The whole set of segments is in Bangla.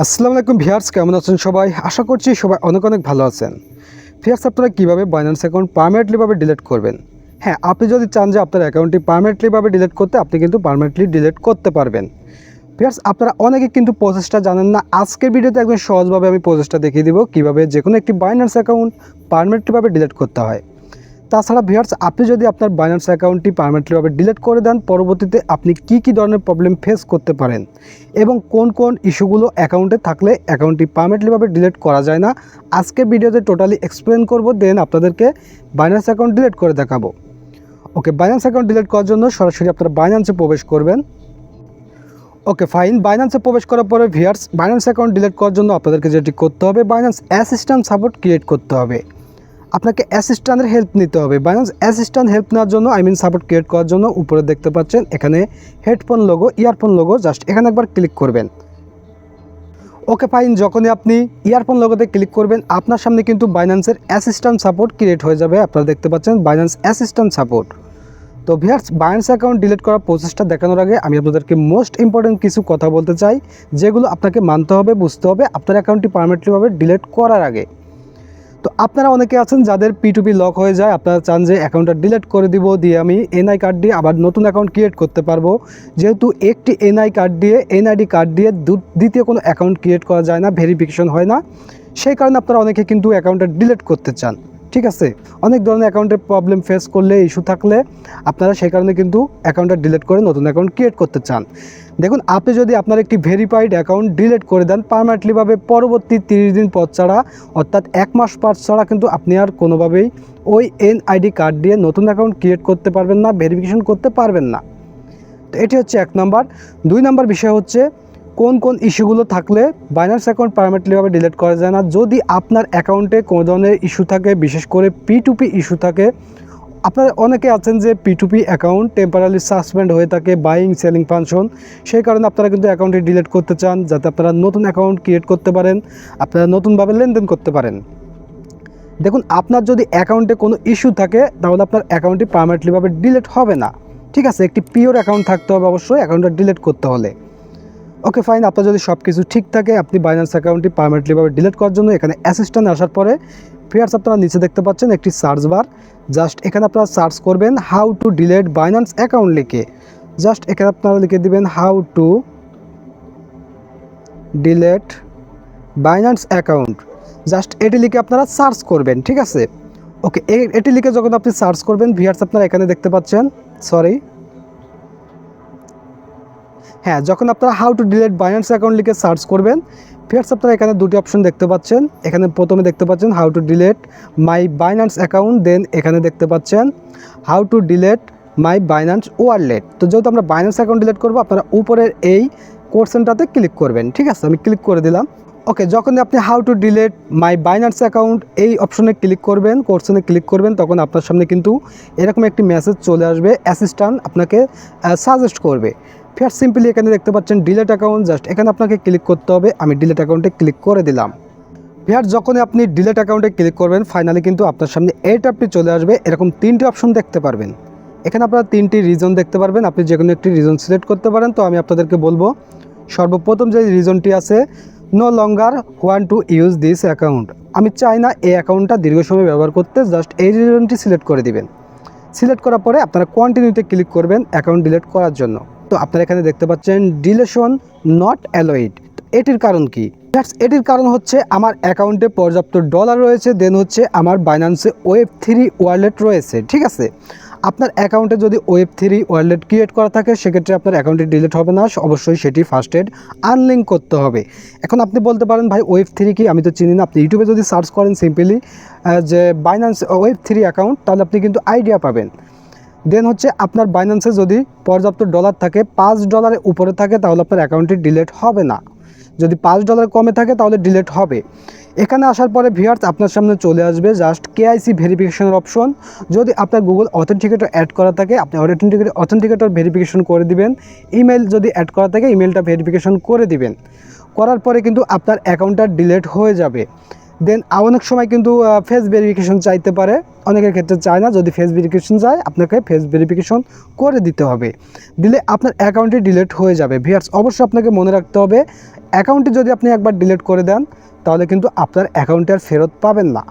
আসসালামু আলাইকুম ভিয়ার্স কেমন আছেন সবাই? আশা করছি সবাই অনেক অনেক ভালো আছেন। ভিয়ার্স আপনারা কীভাবে বাইন্যান্স অ্যাকাউন্ট পারমানেন্টলিভাবে ডিলিট করবেন? হ্যাঁ আপনি যদি চান যে আপনার অ্যাকাউন্টটি পারমানেন্টলিভাবে ডিলিট করতে, আপনি কিন্তু পারমানেন্টলি ডিলিট করতে পারবেন। ভিয়ার্স আপনারা অনেকে কিন্তু প্রসেসটা জানেন না। আজকের ভিডিওতে একদম সহজভাবে আমি প্রসেসটা দেখিয়ে দিব কীভাবে যে কোনো একটি বাইন্যান্স অ্যাকাউন্ট পারমানেন্টলিভাবে ডিলিট করতে হয়। তাছাড়া ভিউয়ার্স আপনি যদি আপনার বাইন্যান্স অ্যাকাউন্টটি পারমানেন্টলিভাবে ডিলিট করে দেন, পরবর্তীতে আপনি কি কি ধরনের প্রবলেম ফেস করতে পারেন এবং কোন কোন ইস্যুগুলো অ্যাকাউন্টে থাকলে অ্যাকাউন্টটি পারমানেন্টলিভাবে ডিলিট করা যায় না আজকে ভিডিওতে টোটালি এক্সপ্লেন করব দেন আপনাদেরকে বাইন্যান্স অ্যাকাউন্ট ডিলিট করে দেখাবো। ওকে বাইন্যান্স অ্যাকাউন্ট ডিলিট করার জন্য সরাসরি আপনারা বাইন্যান্সে প্রবেশ করবেন। ওকে ফাইন বাইন্যান্সে প্রবেশ করার পরে ভিয়ার্স বাইন্যান্স অ্যাকাউন্ট ডিলিট করার জন্য আপনাদেরকে যেটি করতে হবে বাইন্যান্স অ্যাসিস্ট্যান্ট সাপোর্ট ক্রিয়েট করতে হবে। আপনাকে অ্যাসিস্ট্যান্টের হেল্প নিতে হবে। বাইন্যান্স অ্যাসিস্ট্যান্ট হেল্প নেওয়ার জন্য আই মিন সাপোর্ট ক্রিয়েট করার জন্য উপরে দেখতে পাচ্ছেন, এখানে headphone logo earphone logo just এখানে একবার ক্লিক করবেন। ওকে ফাইন যখনই আপনি ইয়ারফোন লোগোতে ক্লিক করবেন, আপনার সামনে কিন্তু বাইন্যান্সের অ্যাসিস্ট্যান্ট সাপোর্ট ক্রিয়েট হয়ে যাবে। আপনারা দেখতে পাচ্ছেন বাইন্যান্স অ্যাসিস্ট্যান্ট সাপোর্ট তো ভিয়ার্স বাইন্যান্স অ্যাকাউন্ট ডিলিট করার প্রসেসটা দেখানোর আগে আমি আপনাদেরকে মোস্ট ইম্পর্টেন্ট কিছু কথা বলতে চাই, যেগুলো আপনাকে মানতে হবে, বুঝতে হবে, আপনার অ্যাকাউন্টটি পারমানেন্টলিভাবে ডিলিট করার আগে। তো আপনারা অনেকে আছেন যাদের পিটুপি লক হয়ে যায়, আপনারা চান যে অ্যাকাউন্টটা ডিলিট করে দিব, দিয়ে আমি এনআই কার্ড দিয়ে আবার নতুন অ্যাকাউন্ট ক্রিয়েট করতে পারব। যেহেতু একটি এনআই কার্ড দিয়ে এনআইডি কার্ড দিয়ে দ্বিতীয় কোনো অ্যাকাউন্ট ক্রিয়েট করা যায় না ভেরিফিকেশন হয় না। সেই কারণে আপনারা অনেকে কিন্তু অ্যাকাউন্টটা ডিলিট করতে চান। ঠিক আছে? অনেক ধরনের অ্যাকাউন্টের প্রবলেম ফেস করলে ইস্যু থাকলে আপনারা সেই কারণে কিন্তু অ্যাকাউন্টটা ডিলিট করে নতুন অ্যাকাউন্ট ক্রিয়েট করতে চান। দেখুন, আপনি যদি আপনার একটি ভেরিফাইড অ্যাকাউন্ট ডিলিট করে দেন পারমানেন্টলিভাবে পরবর্তী তিরিশ দিন পর ছাড়া, অর্থাৎ এক মাস পর ছাড়া কিন্তু আপনি আর কোনোভাবেই ওই এনআইডি কার্ড দিয়ে নতুন অ্যাকাউন্ট ক্রিয়েট করতে পারবেন না ভেরিফিকেশন করতে পারবেন না। তো এটি হচ্ছে এক নম্বর দুই নম্বর বিষয় হচ্ছে কোন কোন ইস্যুগুলো থাকলে বাইন্যান্স অ্যাকাউন্ট পারমানেন্টলিভাবে ডিলিট করা যায় না। যদি আপনার অ্যাকাউন্টে কোনো ধরনের ইস্যু থাকে, বিশেষ করে পি টু পি ইস্যু থাকে, আপনার অনেকে আছেন যে P to P account temporarily suspend হয়ে থাকে বাইং সেলিং ফাংশন সেই কারণে আপনারা কিন্তু অ্যাকাউন্টটি ডিলিট করতে চান, যাতে আপনারা নতুন অ্যাকাউন্ট ক্রিয়েট করতে পারেন, আপনারা নতুনভাবে লেনদেন করতে পারেন। দেখুন, আপনার যদি অ্যাকাউন্টে কোনো ইস্যু থাকে, তাহলে আপনার অ্যাকাউন্টটি পারমানেন্টলিভাবে ডিলিট হবে না। ঠিক আছে, একটি পিওর অ্যাকাউন্ট থাকতে হবে অবশ্যই অ্যাকাউন্টটা ডিলিট করতে হলে। ওকে, ফাইন, আপনার যদি সব কিছু ঠিক থাকে, আপনি বাইন্যান্স অ্যাকাউন্টটি পারমানেন্টলিভাবে ডিলিট করার জন্য এখানে অ্যাসিস্ট্যান্ট আসার পরে ফিয়ার্স আপনারা নিচে দেখতে পাচ্ছেন একটি সার্চ বার জাস্ট এখানে আপনারা সার্চ করবেন how to delete Binance account লিখে। জাস্ট এখানে আপনারা লিখে দিবেন how to delete Binance account just এটি লিখে আপনারা সার্চ করবেন, ঠিক আছে? ওকে এটি লিখে যখন আপনি সার্চ করবেন ভিয়ার্স আপনারা এখানে দেখতে পাচ্ছেন সরি হ্যাঁ যখন আপনারা how to delete Binance account লিখে সার্চ করবেন ফিয়ার্স আপনারা এখানে দুটি অপশন দেখতে পাচ্ছেন। এখানে প্রথমে দেখতে পাচ্ছেন how to delete my Binance account then এখানে দেখতে পাচ্ছেন how to delete my Binance wallet তো যেহেতু আমরা বাইন্যান্স অ্যাকাউন্ট ডিলেট করব, আপনারা উপরের এই কোর্সেনটাতে ক্লিক করবেন, ঠিক আছে? আমি ক্লিক করে দিলাম। ওকে যখন আপনি how to delete my Binance account এই অপশনে ক্লিক করবেন কোর্সনে ক্লিক করবেন, তখন আপনার সামনে কিন্তু এরকম একটি মেসেজ চলে আসবে অ্যাসিস্ট্যান্ট আপনাকে সাজেস্ট করবে। ফেয়ার সিম্পলি এখানে দেখতে পাচ্ছেন ডিলেট অ্যাকাউন্ট জাস্ট এখানে আপনাকে ক্লিক করতে হবে, আমি ডিলেট অ্যাকাউন্টে ক্লিক করে দিলাম। ফেয়ার যখনই আপনি ডিলেট অ্যাকাউন্টে ক্লিক করবেন ফাইনালি কিন্তু আপনার সামনে এই ট্যাবটি চলে আসবে, এরকম তিনটি অপশন দেখতে পারবেন। এখানে আপনারা তিনটি রিজন দেখতে পারবেন, আপনি যে কোনো একটি রিজন সিলেক্ট করতে পারেন, তো আমি আপনাদেরকে বলব, সর্বপ্রথম যে রিজনটি আছে no longer want to use this account আমি চাই না এই অ্যাকাউন্টটা দীর্ঘ সময় ব্যবহার করতে জাস্ট এই রিজনটি সিলেক্ট করে দিবেন। সিলেক্ট করার পরে আপনারা কন্টিনিউতে ক্লিক করবেন অ্যাকাউন্ট ডিলিট করার জন্য। তো আপনারা এখানে দেখতে পাচ্ছেন ডিলেশন নট অ্যালোয়েড এটির কারণ কি? দ্যাটস এটির কারণ হচ্ছে আমার অ্যাকাউন্টে পর্যাপ্ত ডলার রয়েছে দেন হচ্ছে আমার বাইন্যান্সে ওয়েব থ্রি ওয়ালেট রয়েছে, ঠিক আছে? আপনার অ্যাকাউন্টে যদি ওয়েব থ্রি ওয়ালেট ক্রিয়েট করা থাকে, সেক্ষেত্রে আপনার অ্যাকাউন্টে ডিলিট হবে না, অবশ্যই সেটি ফার্স্ট এড আনলিঙ্ক করতে হবে। এখন আপনি বলতে পারেন, ভাই ওয়েব থ্রি কি? আমি তো চিনি না। আপনি ইউটিউবে যদি সার্চ করেন সিম্পলি যে বাইন্যান্স ওয়েব থ্রি অ্যাকাউন্ট তাহলে আপনি কিন্তু আইডিয়া পাবেন। দেন হচ্ছে আপনার বাইন্যান্সে যদি পর্যাপ্ত ডলার থাকে, পাঁচ ডলারের উপরে থাকে, তাহলে আপনার অ্যাকাউন্টটি ডিলেট হবে না। যদি পাঁচ ডলার কমে থাকে, তাহলে ডিলেট হবে। এখানে আসার পরে ভিয়ার্স আপনার সামনে চলে আসবে জাস্ট কেআইসি ভেরিফিকেশনের অপশন যদি আপনার গুগল অথেন্টিকেটর অ্যাড করা থাকে, আপনি অথেন্টিকেটর অথেন্টিকেটর ভেরিফিকেশন করে দিবেন। ইমেল যদি অ্যাড করা থাকে ইমেলটা ভেরিফিকেশন করে দিবেন। করার পরে কিন্তু আপনার অ্যাকাউন্টটা ডিলেট হয়ে যাবে। দেন অনেক সময় কিন্তু ফেস ভেরিফিকেশন চাইতে পারে। অনেকের ক্ষেত্রে চায় না, যদি ফেস ভেরিফিকেশন যায়, আপনাকে ফেস ভেরিফিকেশন করে দিতে হবে। দিলে আপনার অ্যাকাউন্টে ডিলেট হয়ে যাবে। ভিয়ার্স অবশ্যই আপনাকে মনে রাখতে হবে অ্যাকাউন্টটি যদি আপনি একবার ডিলেট করে দেন, তাহলে কিন্তু আপনার অ্যাকাউন্টে আর ফেরত পাবেন না।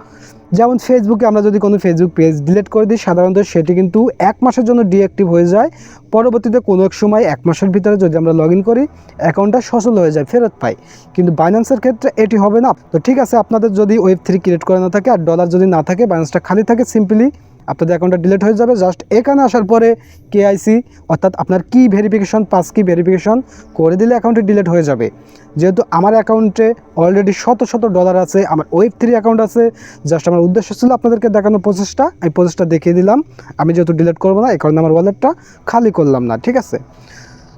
যেমন ফেসবুকে আমরা যদি কোনো ফেসবুক পেজ ডিলিট করে দিই, সাধারণত সেটি কিন্তু এক মাসের জন্য ডিঅ্যাক্টিভ হয়ে যায়। পরবর্তীতে কোনো এক সময় এক মাসের ভিতরে যদি আমরা লগ করি অ্যাকাউন্টটা সচল হয়ে যায়, ফেরত পাই। কিন্তু বাইন্যান্সের ক্ষেত্রে এটি হবে না। তো ঠিক আছে, আপনাদের যদি ওয়েব থ্রি ক্রিয়েট করা না থাকে আর ডলার যদি না থাকে বাইন্যান্সটা খালি থাকে সিম্পলি আপনাদের অ্যাকাউন্টটা ডিলিট হয়ে যাবে। জাস্ট এখানে আসার পরে কেআইসি অর্থাৎ আপনার কি ভেরিফিকেশন পাস কি ভেরিফিকেশন করে দিলে অ্যাকাউন্টে ডিলিট হয়ে যাবে। যেহেতু আমার অ্যাকাউন্টে অলরেডি শত শত ডলার আছে, আমার ওয়েব থ্রি অ্যাকাউন্ট আছে জাস্ট আমার উদ্দেশ্য ছিল আপনাদেরকে দেখানোর প্রসেসটা এই প্রসেসটা দেখিয়ে দিলাম। আমি যেহেতু ডিলিট করব না, এই কারণে আমার ওয়ালেটটা খালি করলাম না, ঠিক আছে?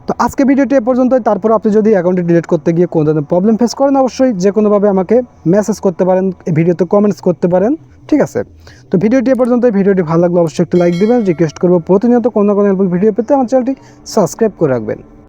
তো আজকে ভিডিওটি এ পর্যন্তই। তারপর আপনি যদি অ্যাকাউন্টে ডিলিট করতে গিয়ে কোনো ধরনের প্রবলেম ফেস করেন, অবশ্যই যে কোনোভাবে আমাকে মেসেজ করতে পারেন ভিডিওতে কমেন্টস করতে পারেন। ঠিক আছে? তো ভিডিওটি এ পর্যন্ত ভিডিওটি ভালো লাগলে অবশ্যই একটু লাইক দেবেন। রিকোয়েস্ট করব প্রতিনিয়ত কোনো না কোনো ভিডিও পেতে আমার চ্যানেলটি সাবস্ক্রাইব করে রাখবেন।